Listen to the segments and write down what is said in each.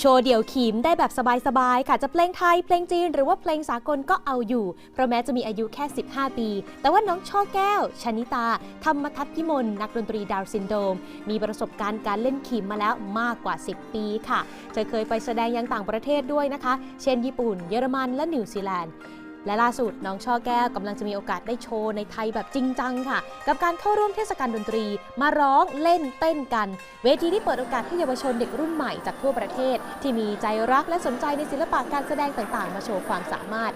โชว์เดี่ยวขีมได้แบบสบายๆ ค่ะ จะเพลงไทย เพลงจีน หรือว่าเพลงสากลก็เอาอยู่ เพราะแม้จะมีอายุแค่ 15 ปี แต่ว่าน้องช่อแก้ว ชนิตา ธรรมทัศน์พิมล นักดนตรีดาวซินโดรมมีประสบการณ์การเล่นขีมมาแล้วมากกว่า 10 ปีค่ะ เธอเคยไปแสดงยังต่างประเทศด้วยนะคะ เช่นญี่ปุ่น เยอรมัน และนิวซีแลนด์ และล่าสุดน้องช่อแก้วกำลังจะมีโอกาสได้โชว์ในไทยแบบจริงจังค่ะ กับการเข้าร่วมเทศกาลดนตรี มาร้องเล่นเต้นกัน เวทีที่เปิดโอกาสให้เยาวชนเด็กรุ่นใหม่จากทั่วประเทศ ที่มีใจรักและสนใจในศิลปะการแสดงต่างๆ มาโชว์ความสามารถ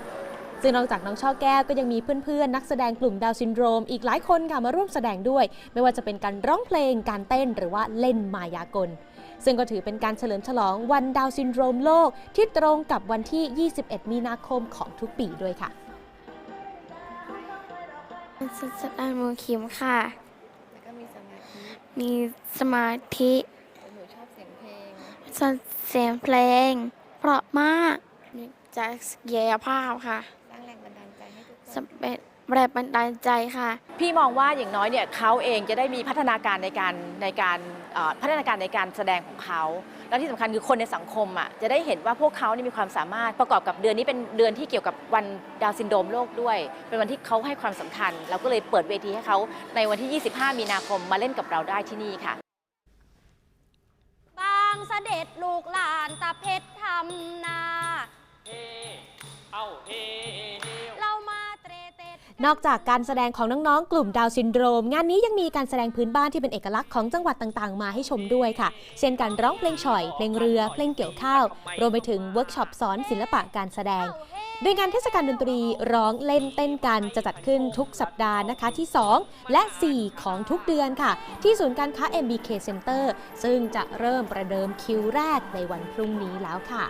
ซึ่งนอกจากน้องช่อแก้วก็ยังมีเพื่อนๆ นักแสดงกลุ่มดาวซินโดรมอีกหลายคนค่ะมาร่วมแสดงด้วย ไม่ว่าจะเป็นการร้องเพลงการเต้นหรือว่าเล่นมายากล ซึ่งก็ถือเป็นการเฉลิมฉลองวันดาวน์ซินโดรมโลกที่ตรงกับวันที่ 21 มีนาคมของทุกปีด้วยค่ะสุดสัปดาห์มือคิมค่ะแล้วก็มีสมาธิมีสมาธิหนูชอบเสียงเพลงสนเสียงเพลง เพราะมากมีจากศักยภาพค่ะสร้างแรงบันดาลใจให้ทุกคนสำเร็จ แรงบันดาลใจค่ะ พี่มองว่าอย่างน้อยเนี่ยเขาเองจะได้มีพัฒนาการในการในการเอ่อพัฒนาการในการแสดงของเขา และที่สำคัญคือคนในสังคมอะจะได้เห็นว่าพวกเขานี่มีความสามารถประกอบกับเดือนนี้เป็นเดือนที่เกี่ยวกับวันดาวน์ซินโดรมโลกด้วย เป็นวันที่เขาให้ความสำคัญ เราก็เลยเปิดเวทีให้เขาในวันที่ 25 มีนาคมมาเล่นกับเราได้ที่นี่ค่ะ บางเสด็จลูกหลานตาเพชรทำนา นอกจากการแสดงของน้องๆ กลุ่มดาวซินโดรม งานนี้ยังมีการแสดงพื้นบ้านที่เป็นเอกลักษณ์ของจังหวัดต่างๆ มาให้ชมด้วยค่ะ เช่นการร้องเพลงฉ่อย เพลงเรือ เพลงเกี่ยวข้าว รวมไปถึงเวิร์กช็อปสอนศิลปะการแสดง โดยงานเทศกาลดนตรีร้องเล่นเต้นกันจะจัดขึ้นทุกสัปดาห์นะคะที่ 2 และ 4 ของทุกเดือนค่ะ ที่ศูนย์การค้า MBK Center ซึ่งจะเริ่มประเดิมคิวแรกในวันพรุ่งนี้แล้วค่ะ